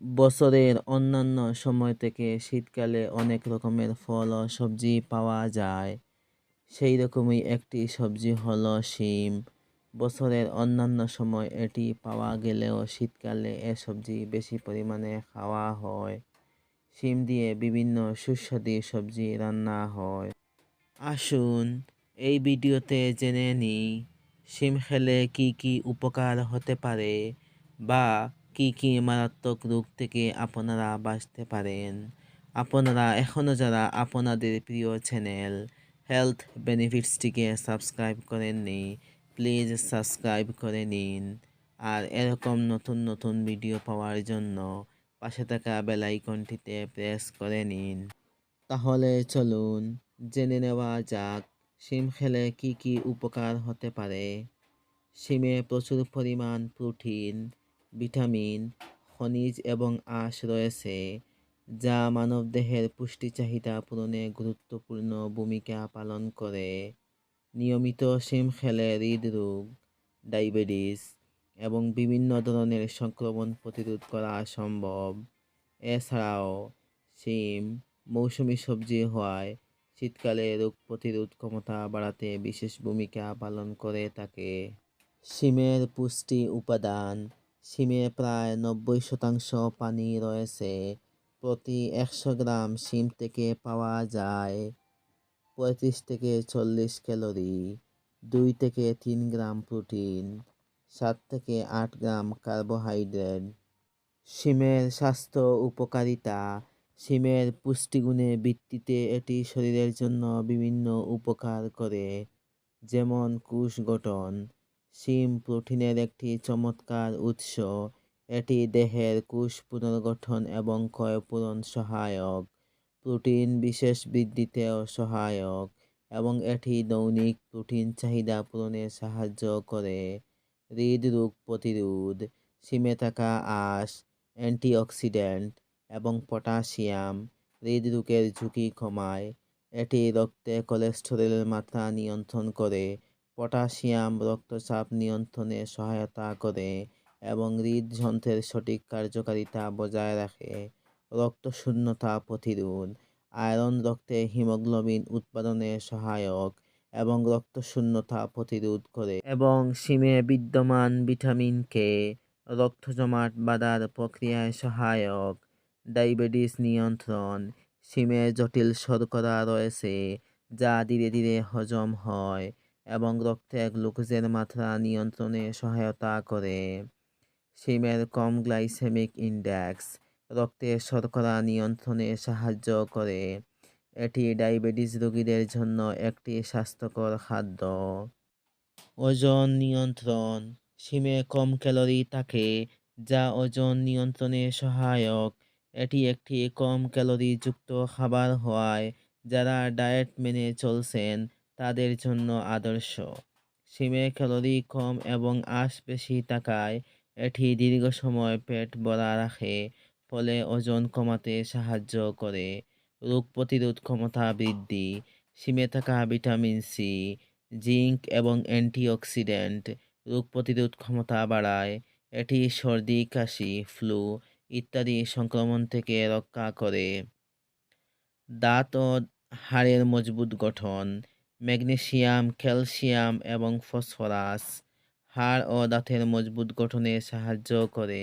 বছরের অন্যান্য সময় থেকে শীতকালে অনেক রকমের ফল ও সবজি পাওয়া যায়। সেই রকমই একটি সবজি হলো শিম। বছরের অন্যান্য সময় এটি পাওয়া গেলেও শীতকালে এ সবজি বেশি পরিমাণে খাওয়া হয়। শিম দিয়ে বিভিন্ন সুস্বাদু সবজি রান্না হয়। আসুন এই ভিডিওতে জেনে নিই, শিম খেলে কি কি উপকার হতে পারে বা কি কি মারাত্মক রোগ থেকে আপনারা বাঁচতে পারেন? আপনারা এখনও যারা আপনাদের প্রিয় চ্যানেল হেলথ বেনিফিটসটিকে সাবস্ক্রাইব করেননি প্লিজ সাবস্ক্রাইব করে নিন। আর এরকম নতুন নতুন ভিডিও পাওয়ার জন্য পাশে থাকা বেল আইকনটিতে প্রেস করে নিন। তাহলে চলুন, জেনে নেওয়া যাক, শিম খেলে কি কি উপকার হতে পারে? শিমে প্রচুর পরিমাণ প্রোটিন ভিটামিন, খনিজ এবং আঁশ রয়েছে, যা মানবদেহের পুষ্টি চাহিদা পূরণে গুরুত্বপূর্ণ ভূমিকা পালন করে। নিয়মিত সিম খেলে হৃদরোগ, ডায়াবেটিস এবং বিভিন্ন ধরনের সংক্রমণ প্রতিরোধ করা সম্ভব। এছাড়াও সিম মৌসুমি সবজি হওয়ায় শীতকালে রোগ প্রতিরোধ ক্ষমতা বাড়াতে বিশেষ ভূমিকা পালন করে থাকে। সিমের পুষ্টি উপাদান শিমে প্রায় নব্বই শতাংশ পানি রয়েছে। প্রতি একশো গ্রাম শিম থেকে পাওয়া যায় পঁয়ত্রিশ থেকে চল্লিশ ক্যালোরি, দুই থেকে তিন গ্রাম প্রোটিন, সাত থেকে আট গ্রাম কার্বোহাইড্রেট। শিমের স্বাস্থ্য উপকারিতা। শিমের পুষ্টিগুণের ভিত্তিতে এটি শরীরের জন্য বিভিন্ন উপকার করে, যেমন কোষ গঠন শিম প্রোটিনের একটি চমৎকার উৎস। এটি দেহের কোষ পুনর্গঠন এবং ক্ষয়পূরণ সহায়ক। প্রোটিন বিশেষ বৃদ্ধিতেও সহায়ক এবং এটি দৈনিক প্রোটিন চাহিদা পূরণে সাহায্য করে। হৃদরোগ প্রতিরোধ, শিমে থাকা আঁশ, অ্যান্টিঅক্সিডেন্ট এবং পটাশিয়াম হৃদরোগের ঝুঁকি কমায়। এটি রক্তে কোলেস্টেরলের মাত্রা নিয়ন্ত্রণ করে পটাশিয়াম রক্তচাপ নিয়ন্ত্রণে সহায়তা করে এবং হৃদযন্ত্রের সঠিক কার্যকারিতা বজায় রাখে। রক্তশূন্যতা প্রতিরোধ, আয়রন রক্তে হিমোগ্লোবিন উৎপাদনে সহায়ক এবং রক্তশূন্যতা প্রতিরোধ করে এবং সিমে বিদ্যমান ভিটামিন কে রক্ত জমাট বাঁধার প্রক্রিয়ায় সহায়ক। ডায়াবেটিস নিয়ন্ত্রণ, শিমে জটিল শর্করা রয়েছে যা ধীরে ধীরে হজম হয়। এবং রক্তে গ্লুকোজের মাত্রা নিয়ন্ত্রণে সহায়তা করে। শিমের কম গ্লাইসেমিক ইন্ডেক্স রক্তে শর্করা নিয়ন্ত্রণে সাহায্য করে। এটি ডায়াবেটিস রোগীদের জন্য একটি স্বাস্থ্যকর খাদ্য। ওজন নিয়ন্ত্রণ শিমে কম ক্যালোরি থাকে, যা ওজন নিয়ন্ত্রণে সহায়ক। এটি একটি কম ক্যালোরিযুক্ত খাবার হওয়ায় যারা ডায়েট মেনে চলছেন তাদের জন্য আদর্শ। সিমে ক্যালোরি কম এবং আঁশ বেশি থাকায় এটি দীর্ঘ সময় পেট ভরা রাখে, ফলে ওজন কমাতে সাহায্য করে। রোগ প্রতিরোধ ক্ষমতা বৃদ্ধি, সিমে থাকা ভিটামিন সি, জিঙ্ক এবং অ্যান্টিঅক্সিডেন্ট রোগ প্রতিরোধ ক্ষমতা বাড়ায়। এটি সর্দি, কাশি, ফ্লু ইত্যাদি সংক্রমণ থেকে রক্ষা করে। দাঁত ও হাড়ের মজবুত গঠন ম্যাগনেসিয়াম ক্যালসিয়াম এবং ফসফরাস। হাড় ও দাঁতের মজবুত গঠনে সাহায্য করে।